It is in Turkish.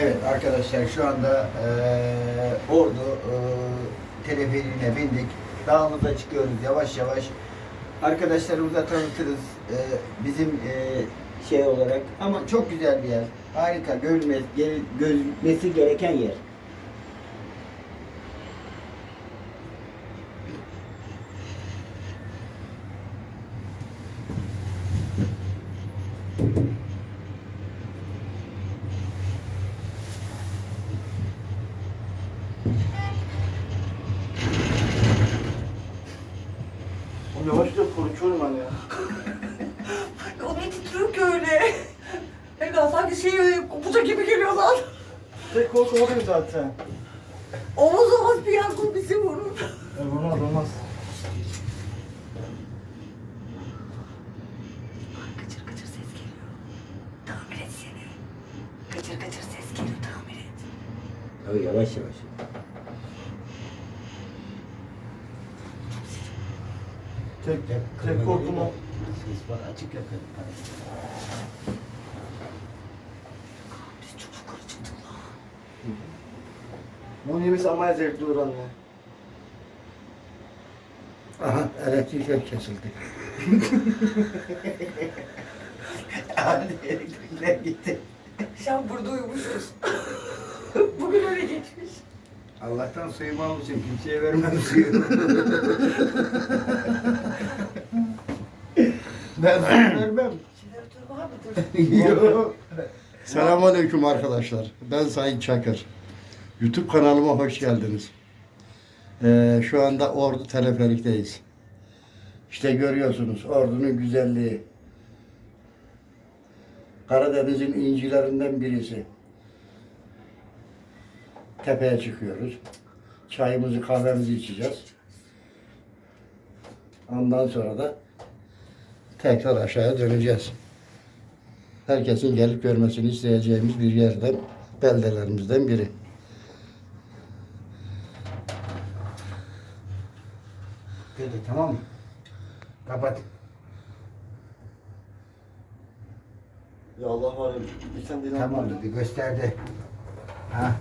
Evet arkadaşlar şu anda eee Ordu eee teleferiğine bindik. Dağımıza çıkıyoruz yavaş yavaş. Arkadaşlarımıza tanıtırız eee, bizim eee, şey olarak ama çok güzel bir yer. Harika görülmesi, görülmesi gereken yer. Yavaş yavaş konuşuyorum ben ya. O ne titriyor ki öyle? Ega sanki şey kopacak gibi geliyor lan. Tek korkum o benim zaten. Omuz omuz bir yankı bizi vurur. E, vurmaz olmaz. Kaçır kaçır ses geliyor. Tamir et seni. Kaçır kaçır ses geliyor tamir et. Tabii yavaş yavaş. Tek, tek korkum o. Ses var açık yakın. Biz çok yukarı çıktık lan. Bunun yemesi ama zevkli olur anne. Aha elektrikler kesildi. Hadi elektrikler gitti. Sen burada uyumuşuz. Bugün öyle geçmiş. Allah'tan suyumu almışım. Kimseye vermem suyu. ben vermem. Yok. Selamünaleyküm arkadaşlar. Ben Sayın Çakır. YouTube kanalıma hoş geldiniz. Ee, şu anda Ordu Teleferik'teyiz. İşte görüyorsunuz Ordu'nun güzelliği. Karadeniz'in incilerinden birisi. Tepeye çıkıyoruz. Çayımızı kahvemizi içeceğiz. Ondan sonra da tekrar aşağıya döneceğiz herkesin gelip görmesini isteyeceğimiz bir yerden, beldelerimizden biri. Dedi tamam mı? Kapat. Ya Allah var ya. Bir sen dinle. Tamam dedi gösterdi. Ha.